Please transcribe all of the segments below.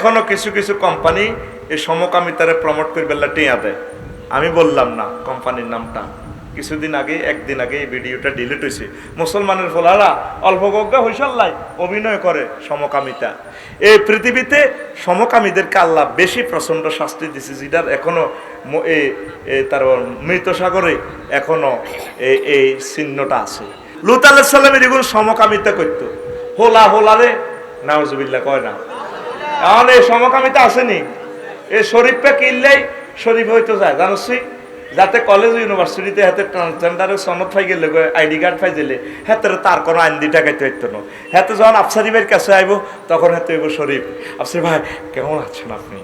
এখনও কিছু কিছু কোম্পানি এই সমকামিতারে প্রমোট করে বেলা টিয়া দেয়। আমি বললাম না কোম্পানির নামটা। কিছুদিন আগে, একদিন আগে এই ভিডিওটা ডিলিট হয়েছে মুসলমানের ফলারা অল্প গজ্ঞা হইসাল্লাই অভিনয় করে সমকামিতা। এই পৃথিবীতে সমকামীদেরকে আল্লাহ বেশি প্রচণ্ড শাস্তি দিছে, যেটার এখনও ম- এই তার মৃত সাগরে এখনও এই চিহ্নটা আছে। লুত আলাহ সাল্লামের এগুলো সমকামিতা করতো হোলা হোলারে নাওজবিল্লা কয় না? এখন এই সমকামিতা আসেনি। এই শরীফটা কিনলেই শরীফ হইতে যায় জানোসি যাতে কলেজ ইউনিভার্সিটিতে হাতে ট্রান্সজেন্ডারের সনদ পাই গেলে আইডি কার্ড পাই গেলে হাতে তার কোনো আইন দি টাকাইতে হইতো না। হাতে যখন আফসারি ভাইয়ের কাছে আইব, তখন হাতে হইব শরীফ। আফসারি ভাই, কেমন আছেন আপনি?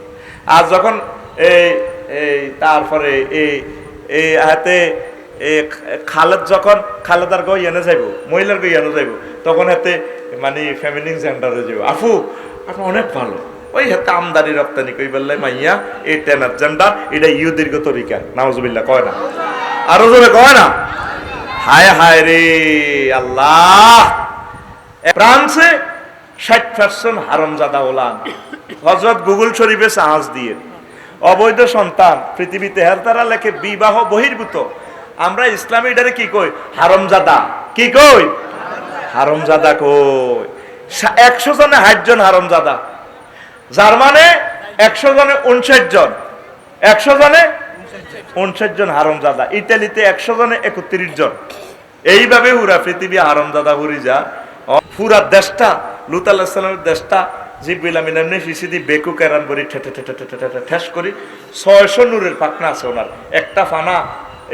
আর যখন এই এই, তারপরে এই এই হাতে খালেদ যখন খালেদার গো ইয়ানে যাইব, মহিলার গো ইয়ানে যাইব, তখন হাতে মানে ফ্যামিলিং জেন্ডারে যাইব। আফু অনেক ভালো। ওই হাতে আমদানি রপ্তানি কই বললে মাইয়া, এই টেনার জেন্ডার এটা ইউ দীর্ঘ তরিকা, নাউজুবিল্লাহ, কয় না? আরও জোরে কয় না? হায় হায় রে, আল্লাহ! ফ্রান্সে ষাট পার্সেন্ট হারমজাদা ওলান। হজরত গুগল শরীফে সাহস দিয়ে। অবৈধ সন্তান, পৃথিবীতে হের তারা লেখে বিবাহ বহির্ভূত। আমরা ইসলামী এটারে কি কই? হারমজাদা। কি কই? হারমজাদা কই? একশো জনে ষাট জন হারমজাদা। জার্মানে একশো জনে উনষাট জন। একশো জনে উনষাট জন হারমজাদা। ইতালিতে একশো জনে একত্রিশ জন। এইভাবে পুরা পৃথিবী যা। পুরা দেশটা, লুত দেশটা বেকু একটা ফানা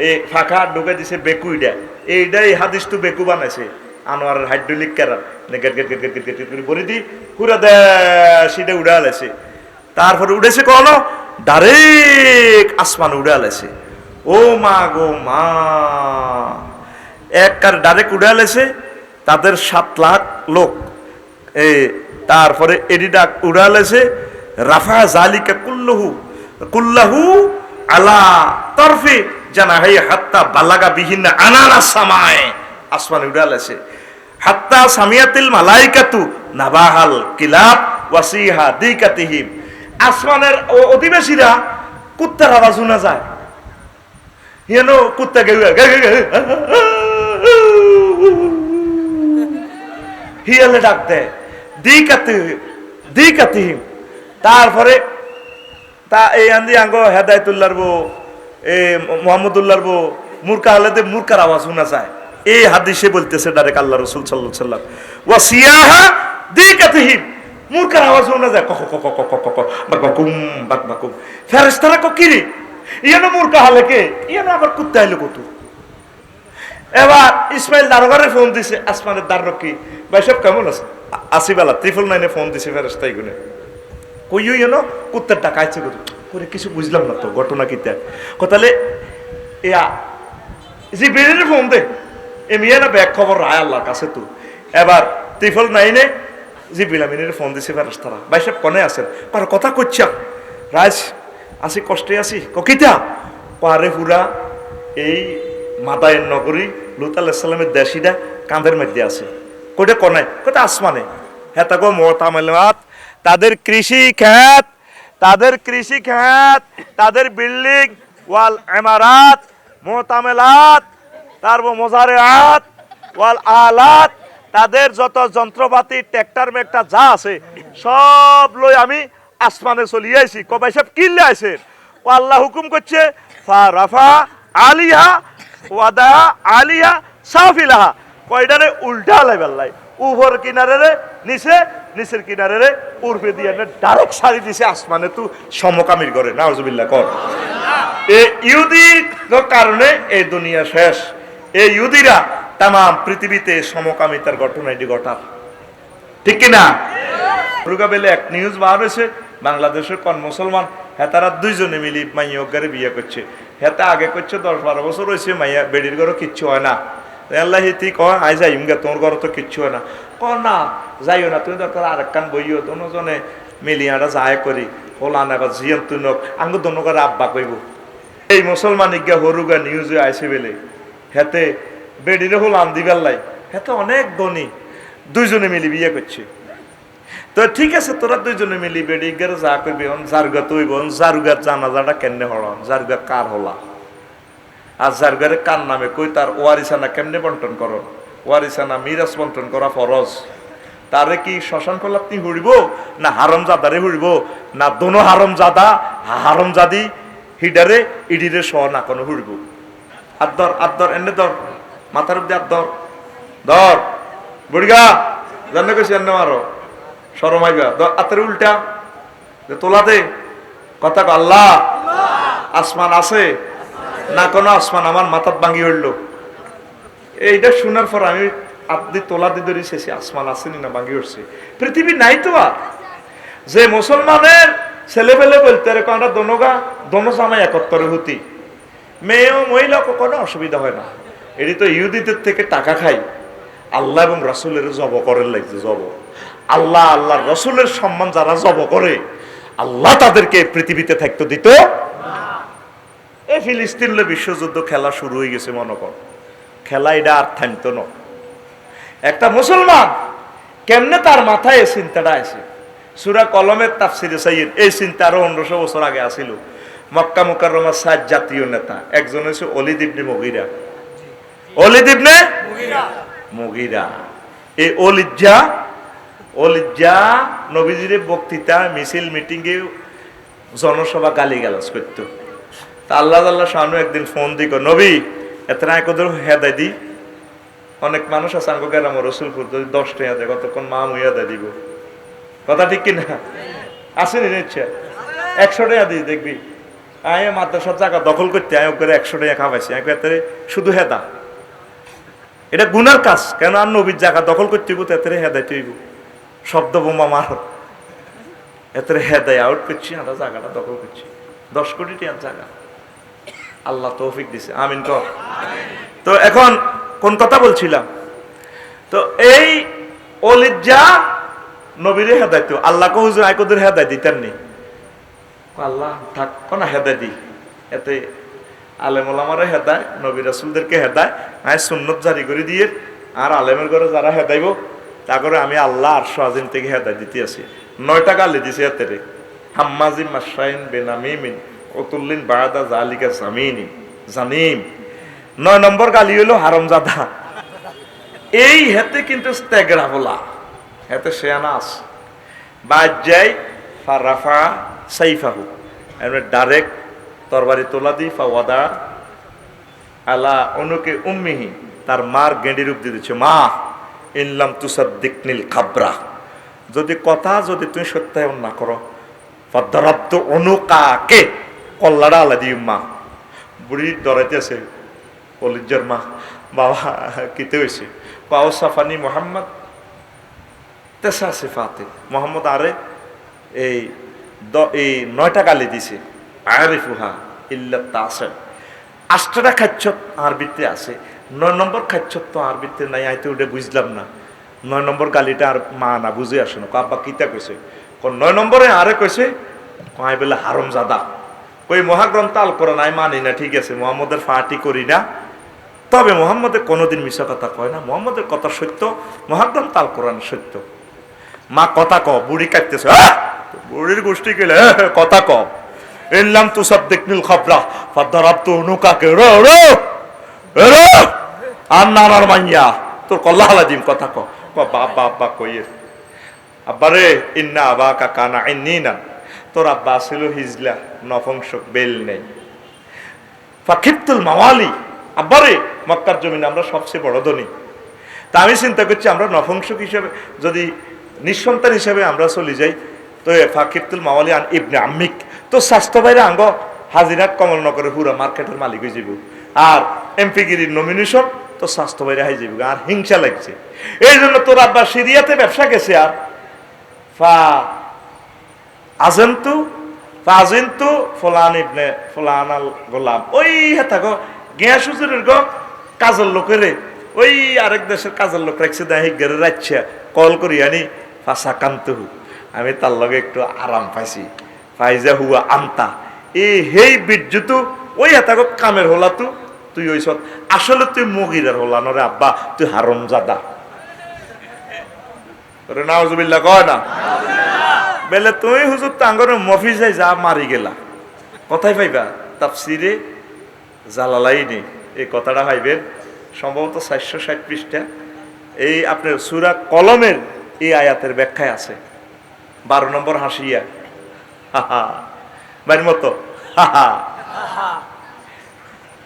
এই ফাঁকা ঢুকে দিছে বেকু ইডা এইটাই হাদিস বেকু বানাইছে। আনোয়ারের hydraulic crane gate gate gate gate gate gate বলি দি পুরা দেশ এটা উড়ে আলাইছে তারপরে উড়েছে কোন ডাইরেক্ট আসমান উড়ে আলাইছে ও মা গো মা। এক কার ডাইরেক্ট উড়ে আলাইছে তাদের সাত লাখ লোক। এ, তারপরে এডিটা উড়ে আলাইছে রাফা জালিকা কুল্লহু, কুল্লাহু আলা তরফে জানা হাত্তা বালাগা বিহীন আনানা সামায়। আসমান উড়ে আলাইছে হাত্তা সামিয়াতিল মালাইকাতু নাবাহাল কিলাব ওয়াসিহা দিকাতিহিম। আসমানের অধিবাসীরা কুত্তার আওয়াজ শোনা যায়। হেন কুত্তা গে হিয়ালে ডাক দেয়। দিকাতি, দিকাতিহিম। তারপরে তা এই আন্দি আঙ্গ হেদায়তুল্লাহর বো এ মোহাম্মদুল্লাহর বো মূর্খা হলে দে মূর্খার আওয়াজ শোনা যায়। এই হাদিসে বলতেছে ডাইরেক্ট আল্লাহ রসুল সাল্লাহ সাল্লাম ওয়া সিয়াহা দিকাতিহিম। মূর্খার আওয়াজ শোনা যায় কক কক কক বাক বাকুম বাক বাকুম ফেরেশতারা কো কিরে ইয়ানো মূর্খা হলে কে? ইয়ানো আবার কুত্তা এলো কত এবার ইসমাইল দারোগারে ফোন দিছে, আসমানের দাররক্ষী ভাই, সব কেমন আছে? আ- আসিবেলা ত্রিফল নাইনে ফোন দিছে ফেরেস্তাই গুনে কইও যেন কুত্তার টাকা আছে কত করে কিছু বুঝলাম না তো, ঘটনা কি তা? কথালে জি বেরিয়ে ফোন দে। এ মিয়া না ব্যাগ খবর রায় আল্লাহর কাছে তো। এবার ত্রিফল নাইনে জি বিলামিনের ফোন দিছে ফেরেস্তারা ভাই সব কনে আছেন? কারও কথা করছা রাজ, আসি, কষ্টে আসি। ককিতা পারে পুরা এই মাদায়ের নগরী লুত আল্লাহ সাল্লামের দেশিটা কাঁধের মধ্যে আছে। কোটা কনায় কোটা আসমানে। হ্যাঁ তাকে মতামাত তাদের কৃষি খ্যাত তাদের কৃষি খ্যাত তাদের বিল্ডিং, ওয়াল এমারাত মোতামেলাত। তারপর মোজারেআত ওয়াল আলাত, তাদের যত যন্ত্রপাতি, ট্র্যাক্টর, মেক্টার যা আছে, সব লই আমি আসমানে চলিয়ে আইছি। কবাই সব কিনলে আইছেন ও আল্লাহ হুকুম করছে ফা রাফা আলিহা, ওয়াদা আলিহা, সাফিলাহা। কয়টারে উল্টা লাই উপর কিনারে রে নিচে নিচের কিনারে রে উর্ফে দিয়ে ডাইরেক্ট সারি দিছে আসমানে তু সমকামীর করে নাউজুবিল্লাহ, কর। এই ইহুদির কারণে এই দুনিয়া শেষ। এই ইহুদিরা তাম পৃথিবীতে সমকামিতার ঘটনা এটি ঘটার। ঠিক কিনা? দুর্গাবেলে এক নিউজ বার হয়েছে, বাংলাদেশের কোন মুসলমান হেতারা দুইজনে মিলি মাইয়া অজ্ঞারে বিয়ে করছে। হেতা আগে করছে, দশ বারো বছর হয়েছে, মাইয়া বেডির ঘরও কিচ্ছু হয় না। আল্লাহ তুই ক আই যাই গে তোমার ঘর তো কিচ্ছু হয় না। ক না, যাইও না, তুমি দরকার আর একখান বইও, দুজনে মিলি আটা যায় করি। হোলা না জিয়ন তুই নক আঙ্গ দোনো করে আব্বা কইব। এই মুসলমান ইজ্ঞা হরুগা নিউজে আইসে বেলে। হেতে বেডিরে হল আন্দি বেল্লাই। হেতে অনেক ধনী। দুইজনে মিলি বিয়ে করছে। তো ঠিক আছে, তোরা দুইজনে মিলি বেডি গেলে যা করবি অন জারগা তুই বোন জারুগার জানাজাটা কেমনে হলাম জারগা কার হলা? আর জারগারে কার নামে কই, তার ওয়ারিসানা কেমনে বন্টন করো? ওয়ারিসানা মিরাজ বন্টন করা ফরজ। তারে কি শ্মশান কলাপনি হুড়িব, না হারম জাদারে হুড়িব? না দোনো হারম জাদা হারম জাদি হিডারে, ইডিরে সহ না কোনো হুড়িব? আদর আদর এনে দর মাথার উপরে আদর ধর। বুড়িগা জানে কইছি এনে মারো। সরমাইবা আতের উল্টা। যে তোলা দে। কথা আল্লাহ, আসমান আছে। না কোনো আসমান, আমার মাথাত ভাঙি হইল। এইটা শোনার পর আমি আপনি তোলা দিয়ে ধরে, শেষে আসমান আসেনি না ভাঙি উঠছে পৃথিবী নাই তো আর। যে মুসলমানের ছেলে পেলে বলতে এরকম আমরা দনগা দনো জামাই একত্তরে হতি। মেয়ে ও মহিলা কোনো অসুবিধা হয় না। এটি তো ইহুদিদের থেকে টাকা খাই। আল্লাহ এবং রসুলের জব করেন লাগছে জব। আল্লাহ আল্লাহ, রসুলের সম্মান যারা জব করে, আল্লাহ তাদেরকে পৃথিবীতে থাকতে দিত। এই ফিলিস্তিনের বিশ্বযুদ্ধ খেলা শুরু হয়ে গেছে, মনে কর। খেলা এটা আর থামতো না। একটা মুসলমান কেমনে তার মাথায় এই চিন্তাটা আছে সুরা কলমের তাফসিরে সাইয়েদ, এই চিন্তা আরও পনেরোশো বছর আগে আসিল। মক্কা মুকাররমার সাত জাতীয় নেতা। একজন হচ্ছে অলিদ ইবনে মগিরা। অলিদ ইবনে মগিরা। এই অলিজ্জা অলিজ্জা নবীজির বক্তৃতা মিছিল মিটিংয়ে জনসভা গালি গালাজ করতো। তা আল্লাহ আল্লাহ শাহানু একদিন ফোন দিক নবী এত না একদর হেদায় দি। অনেক মানুষ আছে আঙ্গ গেলাম রসুলপুর যদি দশ টাকা দেয় কতক্ষণ মা মুইয়া দেয় দিব? কথা ঠিক কিনা? আসেনি নিচ্ছে একশো টাকা দিই দেখবি। আয় মাদ্রাসার জায়গা দখল করতে আয় করে একশো টাকা খাওয়াইছি। আমি এতে শুধু হেদা। এটা গুনার কাজ, কেন আর নবীর জায়গা দখল করতে হইব তো এতে হেদায় তৈব শব্দ বোমা মার। এতে হেদায় আউট করছি, আমরা জায়গাটা দখল করছি। দশ কোটি টাকার জায়গা। আল্লাহ তৌফিক দিছে। আমিন কর। তো এখন কোন কথা বলছিলাম? তো এই অলিজ্জা নবীরে হেদায়ত আল্লাহ হুজুর আইকদের হেদায় দিতেন নি আল্লাহ থাক কোন হেদায় দি। এতে আলেমুলামারে হেদায়, নবী রাসুলদেরকে হেদায় আমি সুন্নত জারি করে দিয়ে আর আলেমের ঘরে যারা হেদাইব, তা করে আমি আল্লাহ আর সাজিন থেকে হেদায় দিতে আছি। নয়টা গালি দিছে এতে রে। হাম্মাজি মাসাইন বেনামিমিন অতুল্লিন বারাদা জালিকা জামিনি, জানিম। নয় নম্বর গালি হইল হারমজাদা। এই হেতে কিন্তু স্তেগরা বলা। হেতে শেয়ানাস। বাজ্যাই ফারাফা সাইফাহু। এমনি ডাইরেক্ট তরবারি তোলা দি ফাওয়াদা আলা অনুকে উম্মিহি তার মার গেঁডি রূপ দিয়ে দিচ্ছে, মা ইনলাম তুসাদ্দিক নীল খাবরা। যদি কথা যদি তুমি সত্যায়ন না করো ফদ্দরাব্দ অনুকাকে কল্লাটা আলাদি মা। বুড়ি ডরাইতেছে কলিজ্জার মা, বাবা, কিতে হয়েছে পাও সাফানি মোহাম্মদ তেসা সিফাতে। মোহাম্মদ আরে, এই দ এই নয়টা গালি দিছে। আরিফুহা ইল্লা তাসে আষ্টটা খাচ্ছত আরবিতে আছে। নয় নম্বর খাচ্ছত তো আরবিতে নাই, আইতে ওটা বুঝলাম না। নয় নম্বর গালিটা আর মা না বুঝে আসে না। আব্বা, কিতা কইছে? নয় নম্বরে আরে কইছে? কয় বলে হারম জাদা ওই মহাগ্রন্থ আল কোরআন আমি মানি না, ঠিক আছে, মোহাম্মদের ফাটি করি না। তবে মোহাম্মদের কোনোদিন মিশা কথা কয় না। মোহাম্মদের কথা সত্য, মহাগ্রন্থ আল কোরআন সত্য। মা কথা ক বুড়ি কাটতেছে! বুড়ির গোষ্ঠী গেলে "হ্যাঁ, হ্যাঁ, কথা ক এনলাম তু সব দেখনিল খবরা ফাদারাব তো অনুকাকে রো রো রো আর নানার মাইয়া তোর কথা বাবা আব্বা কইয়ে। আব্বারে ইন্না আবা কাকানা ইন্নি না তোর আব্বা ছিল হিজলা নফংসক বেল নেই। ফাকিবতুল মাওয়ালি আব্বারে মক্কার জমিনে আমরা সবচেয়ে বড় ধনী। তা আমি চিন্তা করছি আমরা নফংসক হিসেবে যদি নিঃসন্তান হিসেবে আমরা চলে যাই তো ফাকিবতুল মাওয়ালি আন ইবনে আম্মিক। তো স্বাস্থ্য বাইরে আঙ্গ হাজিরাত কমলনগরে পুরা মার্কেটের মালিক হয়ে যাব আর এমপিগিরির নমিনেশন তো স্বাস্থ্য বাইরে হয়ে যাবে আর হিংসা লাগছে। এই জন্য তোর আব্বা সিরিয়াতে ব্যবসা গেছে আর। ফা আজেন্তু ফাজিন্তু ফলান ইবনে, ফলান আল গোলাম। ওই হেতা গো গিয়া সুজুরের গো, কাজের লোকেরে ওই আরেক দেশের কাজের লোক রাখছে দেয় গেরে রাখছে কল করি আনি ফাঁসা কান্তহু আমি তার লগে একটু আরাম পাইছি। ফাইজা হুয়া আন্তা। এই হেই বিদ্যুতু ওই হেতা কামের হলা তু, তুই ওই সব আসলে তুই মগিরের হলা নরে আব্বা, তুই হারম জাদা ওরে নাউজুবিল্লাহ কয় না? বেলে তুমি হুজুর তাঙ্গর মফিজে যা মারি গেলা। কথাই পাইবা, তাফসিরে জালালাইনি এই কথাটা পাইবেন, সম্ভবত চারশো ষাট পৃষ্ঠা এই আপনার সুরা কলমের এই আয়াতের ব্যাখ্যায় আছে। বারো নম্বর হাসিয়া। হাহা। বাড়ির মতো।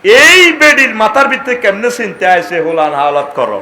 এই বেডির মাথার ভিতরে কেমনে চিন্তা আছে, হোলান হাওলাত করো।